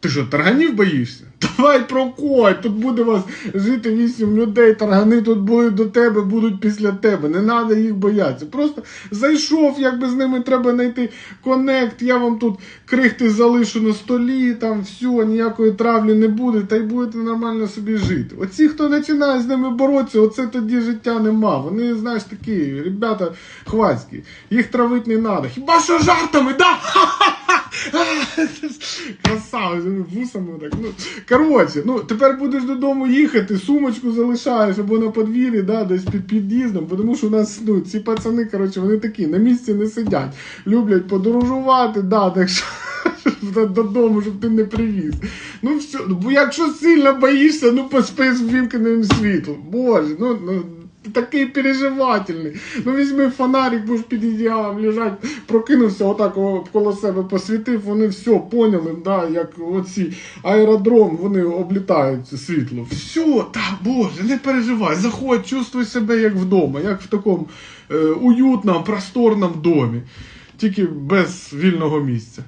Ти що, тарганів боїшся? Давай проходь, тут буде вас жити вісім людей, таргани тут були до тебе, будуть після тебе. Не треба їх боятися. Просто зайшов, якби з ними треба знайти коннект, я вам тут крихти залишу на столі, там все, ніякої травлі не буде, та й будете нормально собі жити. Оці, хто починає з ними боротися, оце тоді життя нема. Вони, знаєш, такі, ребята хвацькі. Їх травити не треба. Хіба що жартами, да? Красава, з вусами так. Ну, коротше, ну тепер будеш додому їхати, сумочку залишаєш або на подвір'ї, да, десь під під'їздом, тому що у нас ну, ці пацани, коротше, вони такі, на місці не сидять. Люблять подорожувати, да, так що. Додому, щоб ти не привіз. Ну все, бо якщо сильно боїшся, ну поспи з вімкненим світлом. Боже, ну, ну такий переживательний. Ну візьми фонарик, будеш під ідеалом лежать, прокинувся, отак коло себе посвітив, вони все поняли, да, як оці аеродром, вони облітають світло. Все, та боже, не переживай, заходь, чувствуй себе як вдома, як в такому е, уютному, просторному домі. Тільки без вільного місця.